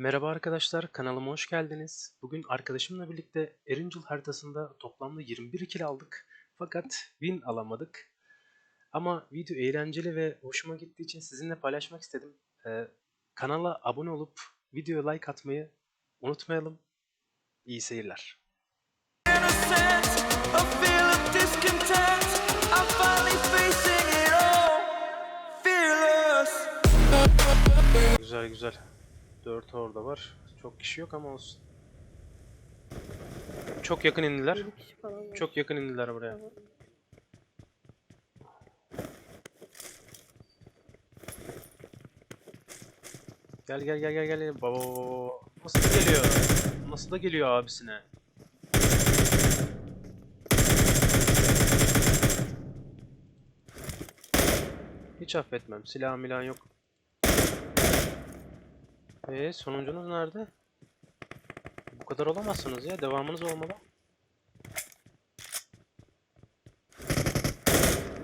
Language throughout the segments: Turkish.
Merhaba arkadaşlar, kanalıma hoş geldiniz. Bugün arkadaşımla birlikte Erincil haritasında toplamda 21 kill aldık. Fakat win alamadık. Ama video eğlenceli ve hoşuma gittiği için sizinle paylaşmak istedim. Ee, kanala abone olup videoya like atmayı unutmayalım. İyi seyirler. Güzel güzel. 4 orada var. Çok kişi yok ama olsun. Çok yakın indiler. Çok yakın indiler buraya. Tamam. Gel gel gel gel gel. Baba. Nasıl da geliyor? Nasıl da geliyor abisine? Hiç affetmem. Silah milah yok. Eee sonuncunuz nerede? Bu kadar olamazsınız ya. Devamınız olmalı.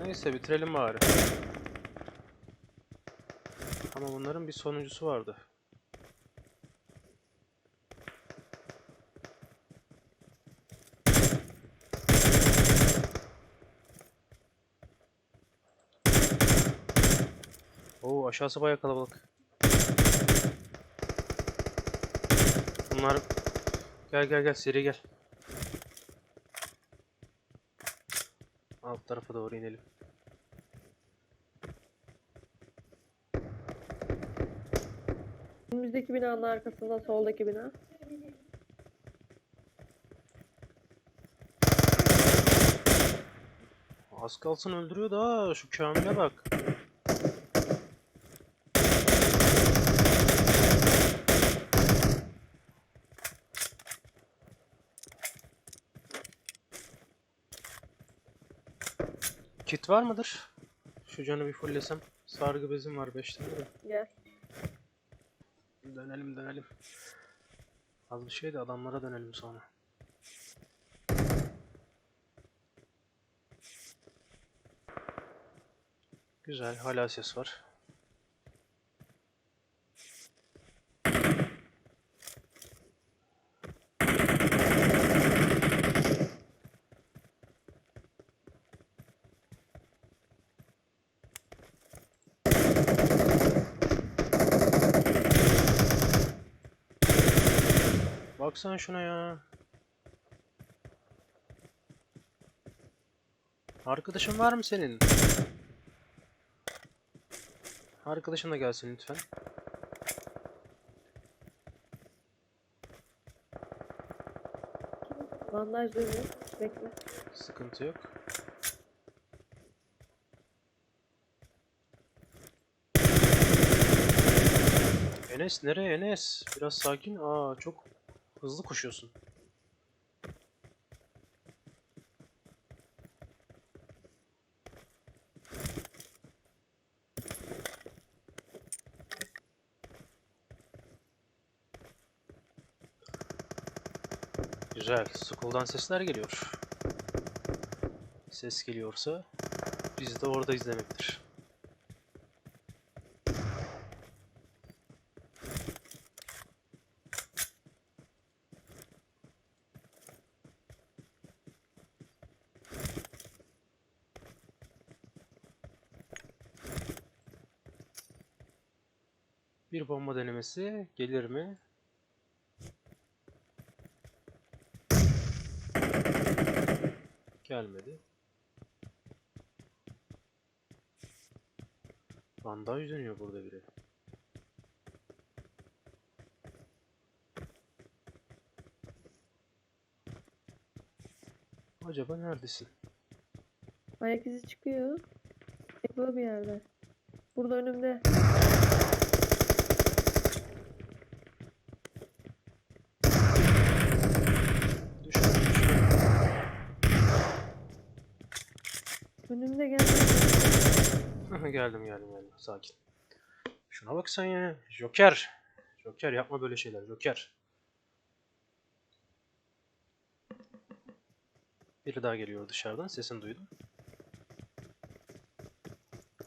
Neyse bitirelim bari. Ama bunların bir sonuncusu vardı. Oo aşağısı bayağı kalabalık. Bunlar gel gel gel seri gel. Alt tarafa doğru inelim. Önümüzdeki binanın arkasında soldaki bina. Az kalsın öldürüyor da şu Kamil'e bak. Kit var mıdır? Şu canı bir fullesem. Sargı bezim var 5 tane de. Gel. Dönelim dönelim. Az bir şey de adamlara dönelim sonra. Güzel hala ses var. Baksana şuna ya. Arkadaşın var mı senin? Arkadaşın da gelsin lütfen. Bandaj dönüyor. Bekle. Sıkıntı yok. Enes nereye Enes? Biraz sakin. Aa çok hızlı koşuyorsun. Güzel. School'dan sesler geliyor. Ses geliyorsa biz de orada izlemektir. Bir bomba denemesi gelir mi? Gelmedi. Bandaj dönüyor burada biri. Acaba neredesin? Ayak izi çıkıyor. Yapılı bir yerde. Burada önümde. Düşman düşman. Önümde gel. Geldim geldim geldim. Sakin. Şuna bak sen ya. Joker. Joker yapma böyle şeyler. Joker. Biri daha geliyor dışarıdan. Sesini duydum.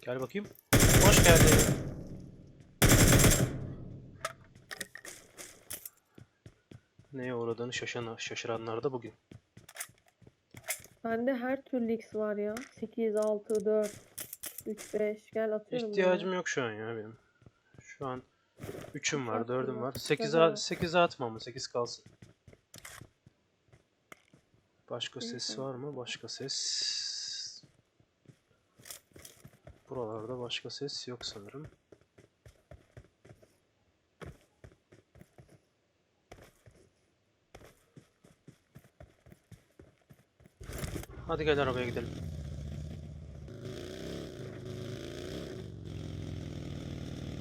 Gel bakayım. Hoş geldin. Neye uğradığını şaşan, şaşıranlar da bugün. Bende her türlü X var ya. 8, 6, 4, 3, 5. Gel atıyorum. İhtiyacım yok şu an ya benim. Şu an 3'üm var, Hakkım 4'üm var. var. 8'e Tabii. 8'e atma ama 8 kalsın. Başka ses var mı? Başka ses. Buralarda başka ses yok sanırım. Hadi gel arabaya gidelim.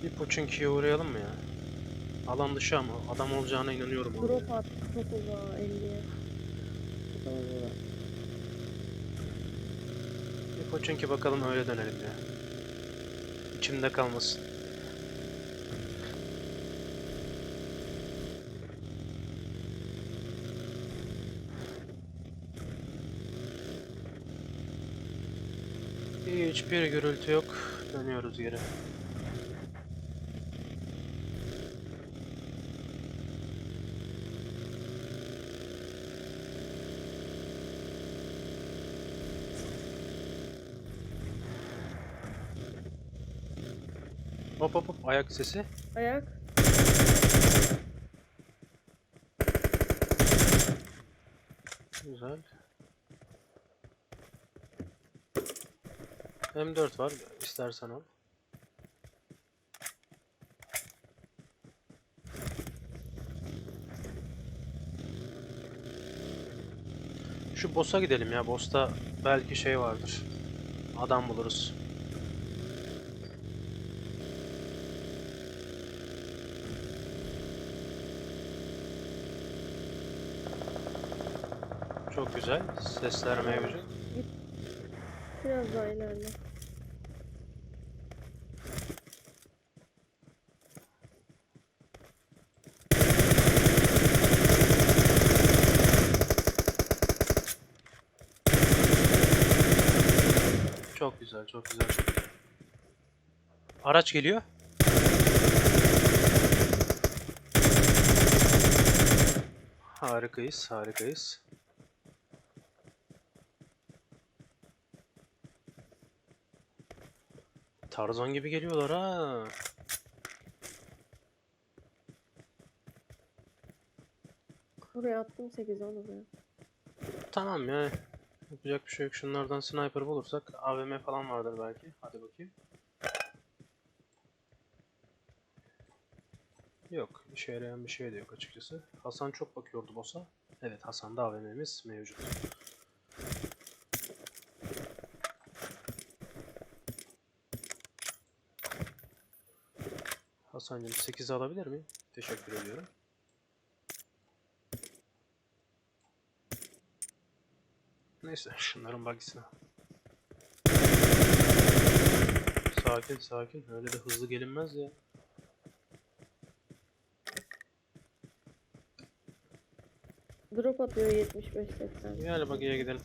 Bir Pochinki'ye uğrayalım mı ya? Alan dışı ama adam olacağına inanıyorum. Drop attı çok uzağa 50'ye. Tamam, burada. Bir Pochinki bakalım öyle dönelim ya. İçimde kalmasın. Hiçbir gürültü yok. Dönüyoruz geri. Hop hop hop ayak sesi. Ayak. Güzel. M4 var. istersen al. Şu boss'a gidelim ya. Boss'ta belki şey vardır. Adam buluruz. Çok güzel. Sesler mevcut. Biraz daha ilerle. Çok güzel, çok güzel. Araç geliyor. Harikayız, harikayız. Tarzan gibi geliyorlar ha. Buraya attım 8 onu buraya. Tamam ya. Yapacak bir şey yok. Şunlardan sniper bulursak AVM falan vardır belki. Hadi bakayım. Yok. işe yarayan bir şey de yok açıkçası. Hasan çok bakıyordu boss'a. Evet Hasan'da AVM'miz mevcut. Hasan'cığım 8 alabilir miyim? Teşekkür ediyorum. Neyse şunların bagisine. Sakin sakin. Öyle de hızlı gelinmez ya. Drop atıyor 75-80. Gel bagiye gidelim.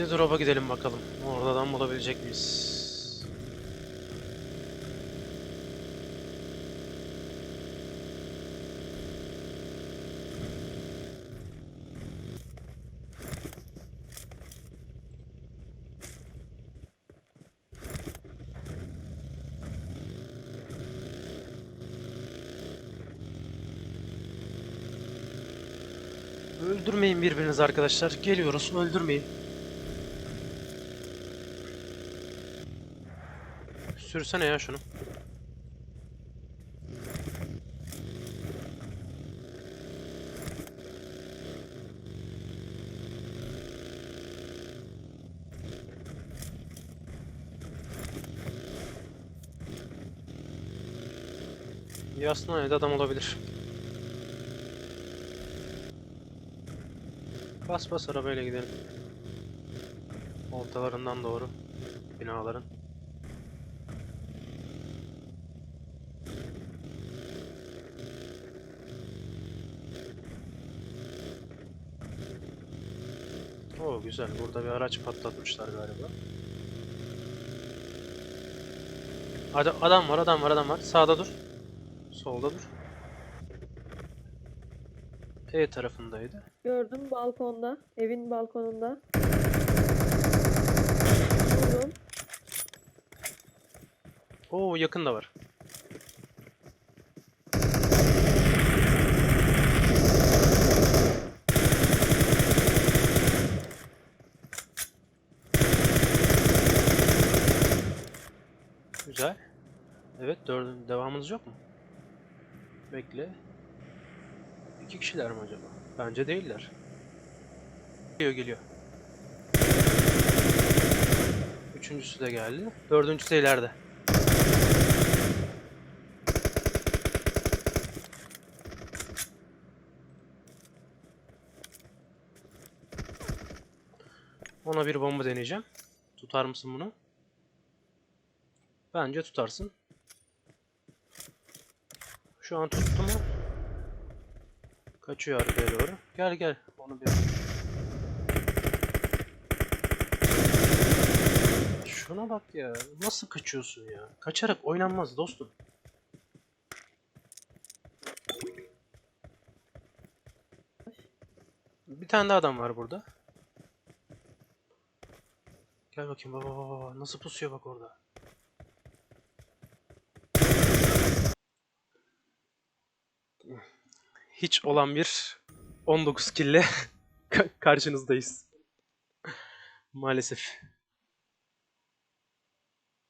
De drop'a gidelim bakalım. Oradan bulabilecek miyiz? Öldürmeyin birbirinizi arkadaşlar. Geliyoruz. Öldürmeyin. Sürsene ya şunu. Yaslan evde adam olabilir. Bas bas arabayla gidelim. Ortalarından doğru binaların. Oo güzel. Burada bir araç patlatmışlar galiba. Adam, adam var, adam var, adam var. Sağda dur. Solda dur. E tarafındaydı. Gördüm balkonda. Evin balkonunda. Vurdum. Oo yakın da var. Güzel. Evet dördün devamınız yok mu? Bekle. İki kişiler mi acaba? Bence değiller. Geliyor geliyor. Üçüncüsü de geldi. Dördüncüsü de ileride. Ona bir bomba deneyeceğim. Tutar mısın bunu? Bence tutarsın. Şu an tuttu mu? Kaçıyor arkaya doğru. Gel gel. Onu bir Şuna bak ya. Nasıl kaçıyorsun ya? Kaçarak oynanmaz dostum. Bir tane daha adam var burada. Gel bakayım baba baba. Nasıl pusuyor bak orada. Hiç olan bir 19 kille karşınızdayız. Maalesef.